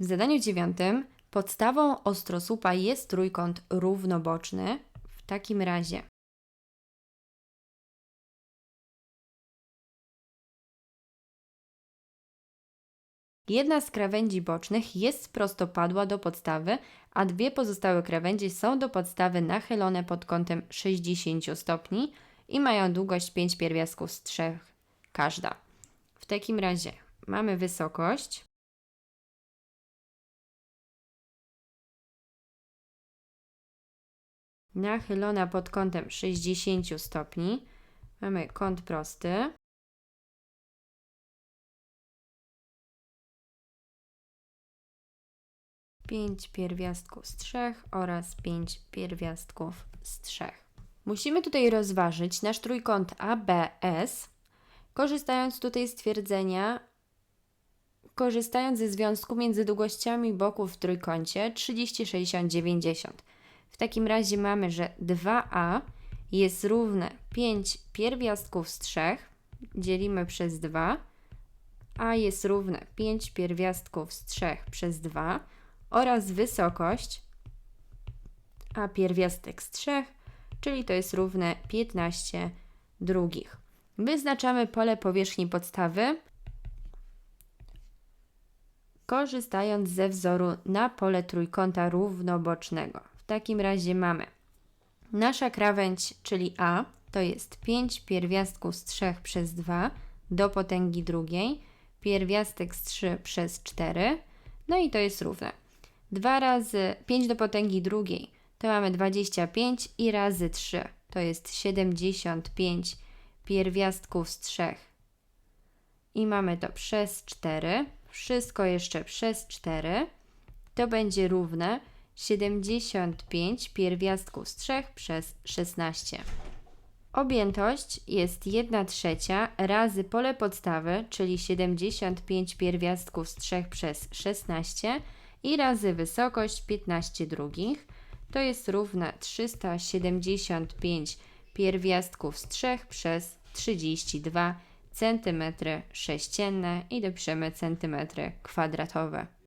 W zadaniu dziewiątym podstawą ostrosłupa jest trójkąt równoboczny. W takim razie jedna z krawędzi bocznych jest prostopadła do podstawy, a dwie pozostałe krawędzie są do podstawy nachylone pod kątem 60 stopni i mają długość 5 pierwiastków z 3 każda. W takim razie mamy wysokość nachylona pod kątem 60 stopni. Mamy kąt prosty. Pięć pierwiastków z trzech oraz pięć pierwiastków z trzech. Musimy tutaj rozważyć nasz trójkąt ABS, korzystając tutaj z twierdzenia, korzystając ze związku między długościami boków w trójkącie 30, 60, 90. Takim razie mamy, że 2a jest równe 5 pierwiastków z 3, dzielimy przez 2, a jest równe 5 pierwiastków z 3 przez 2 oraz wysokość a pierwiastek z 3, czyli to jest równe 15 drugich. Wyznaczamy pole powierzchni podstawy, korzystając ze wzoru na pole trójkąta równobocznego. Takim razie mamy. Nasza krawędź, czyli A, to jest 5 pierwiastków z 3 przez 2 do potęgi drugiej, pierwiastek z 3 przez 4, no i to jest równe. 2 razy 5 do potęgi drugiej to mamy 25 i razy 3 to jest 75 pierwiastków z 3 i mamy to przez 4, wszystko jeszcze przez 4, to będzie równe 75 pierwiastków z 3 przez 16. Objętość jest 1 trzecia razy pole podstawy, czyli 75 pierwiastków z 3 przez 16 i razy wysokość 15 drugich. To jest równe 375 pierwiastków z 3 przez 32 cm sześcienne i dopiszemy centymetry kwadratowe.